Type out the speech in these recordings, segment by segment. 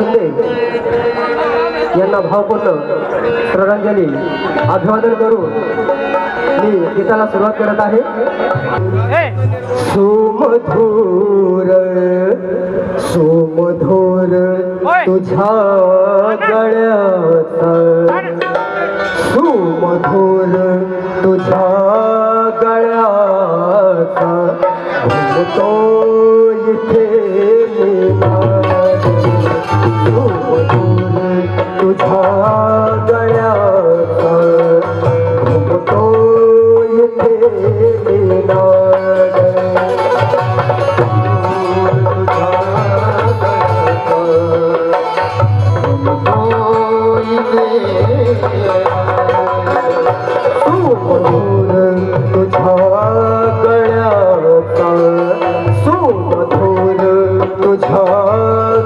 शिंदे यांना भावपूर्ण श्रद्धांजली अभिवादन करून मी गीताला सुरुवात करत आहे. सुमधूर सुमधुर तुझ्या गळ्यात सुमधुर तुझ्या गळ्यात तो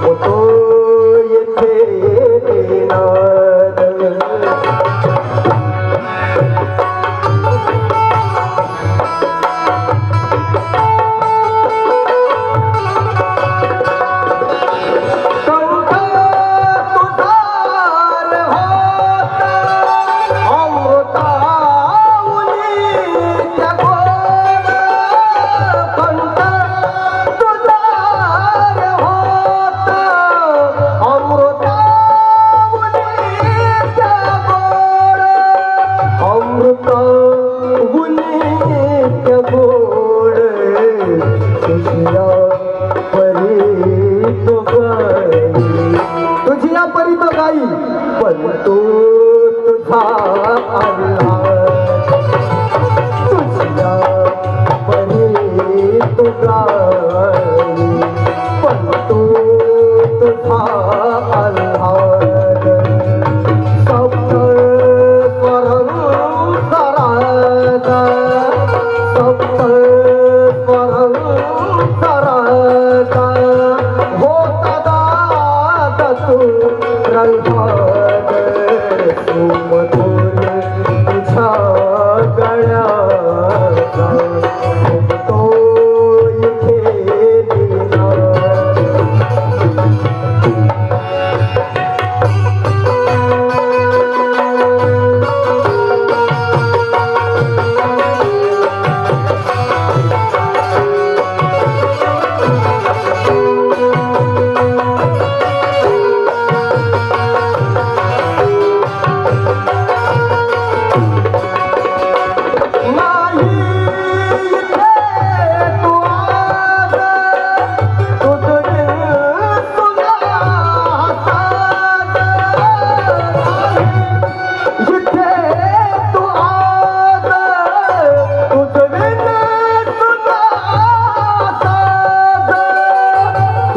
popo রাইবা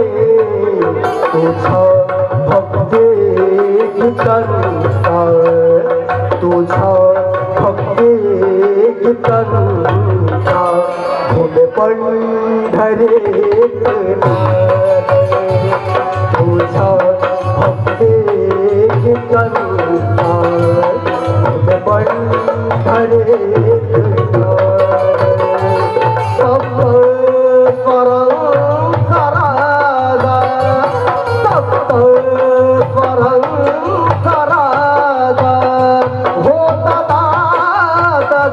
করে তুঝা ভক্তে করুণা তুঝা ভক্তে করুণা ভোলে পণ্ঢরে তুঝা ভক্তে করুণা ভোলে পণ্ঢরে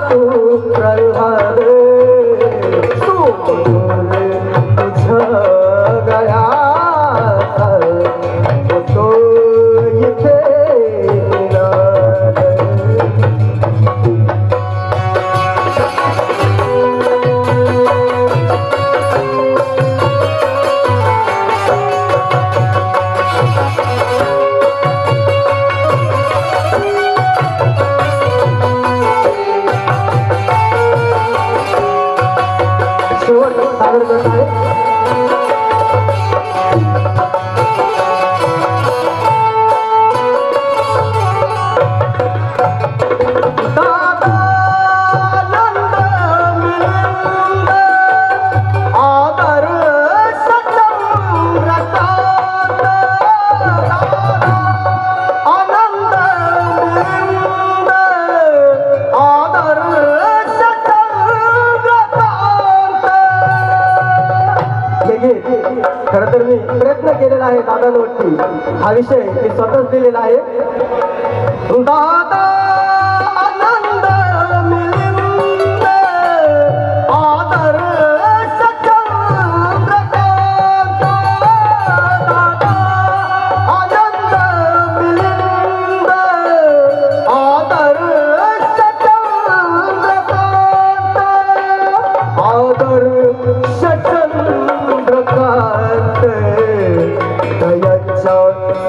प्रल्हाद आहे दादा लोटी हा विषय मी स्वतःच दिलेला आहे. दादा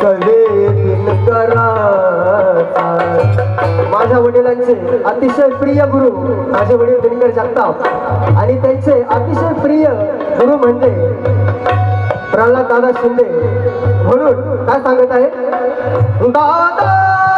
कळे दिनकराचा माझ्या वडिलांचे अतिशय प्रिय गुरु माझे वडील दिनकर जगताप आणि त्यांचे अतिशय प्रिय गुरु म्हणजे प्रल्हाद दादा शिंदे म्हणून काय सांगत आहे दादा!